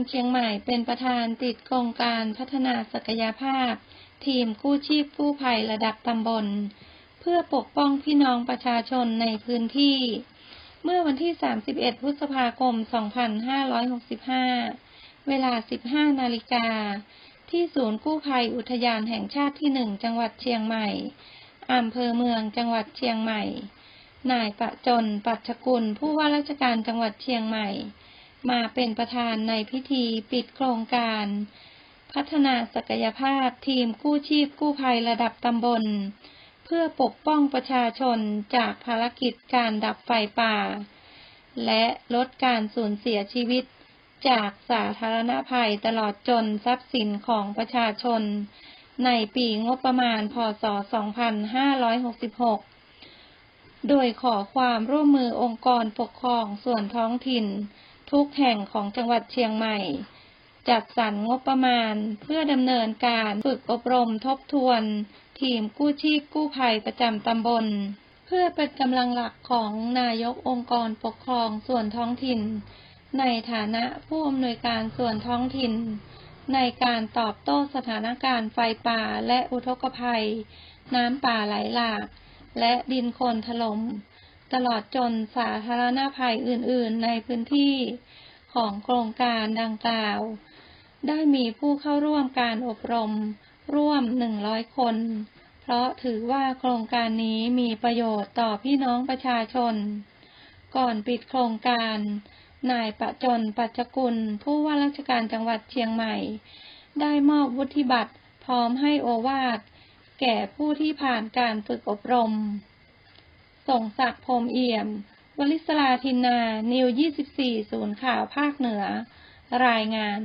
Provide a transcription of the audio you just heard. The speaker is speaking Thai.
เมืองเชียงใหม่เป็นประธานติดโครงการพัฒนาศักยภาพ ทีมกู้ชีพกู้ภัยระดับตำบล เพื่อปกป้องพี่น้องประชาชนในพื้นที่ เมื่อวันที่ 31 พฤษภาคม 2565 เวลา 15 นาฬิกา ที่ศูนย์กู้ภัยอุทยานแห่งชาติที่ 1 จังหวัดเชียงใหม่อำเภอเมืองจังหวัดเชียงใหม่ นายประจน ปัชกุล ผู้ว่าราชการจังหวัดเชียงใหม่ มาเป็นประธานในพิธีปิดโครงการ พัฒนาศักยภาพทีมกู้ชีพกู้ภัยระดับตำบล เพื่อปกป้องประชาชนจากภารกิจการดับไฟป่า และลดการสูญเสียชีวิตจากสาธารณภัยตลอดจนทรัพย์สินของประชาชน ในปีงบประมาณ พศ 2566 โดยขอความร่วมมือองค์กรปกครองส่วนท้องถิ่น ทุกแห่งของจังหวัดเชียงใหม่ จัดสรรงบประมาณเพื่อดำเนินการฝึกอบรมทบทวน ทีมกู้ชีพกู้ภัยประจำตำบล เพื่อเป็นกำลังหลักของนายกองค์กรปกครองส่วนท้องถิ่น ในฐานะผู้อำนวยการส่วนท้องถิ่น ในการตอบโต้สถานการณ์ไฟป่าและอุทกภัย น้ำป่าไหลหลากและดินโคลนถล่ม ตลอดจนสาธารณภัยอื่น ๆ ในพื้นที่ของโครงการดังกล่าว ได้มีผู้เข้าร่วมการอบรมร่วม 100 คน เพราะถือว่าโครงการนี้มีประโยชน์ต่อพี่น้องประชาชน ก่อนปิดโครงการ นายประจนปัจจกุล ผู้ว่าราชการจังหวัดเชียงใหม่ ได้มอบวุฒิบัตรพร้อมให้โอวาทแก่ผู้ที่ผ่านการฝึกอบรม ส่งศักดิ์พรมเอี่ยม วลิศราทินนา นิว 24 ศูนย์ข่าวภาคเหนือ รายงาน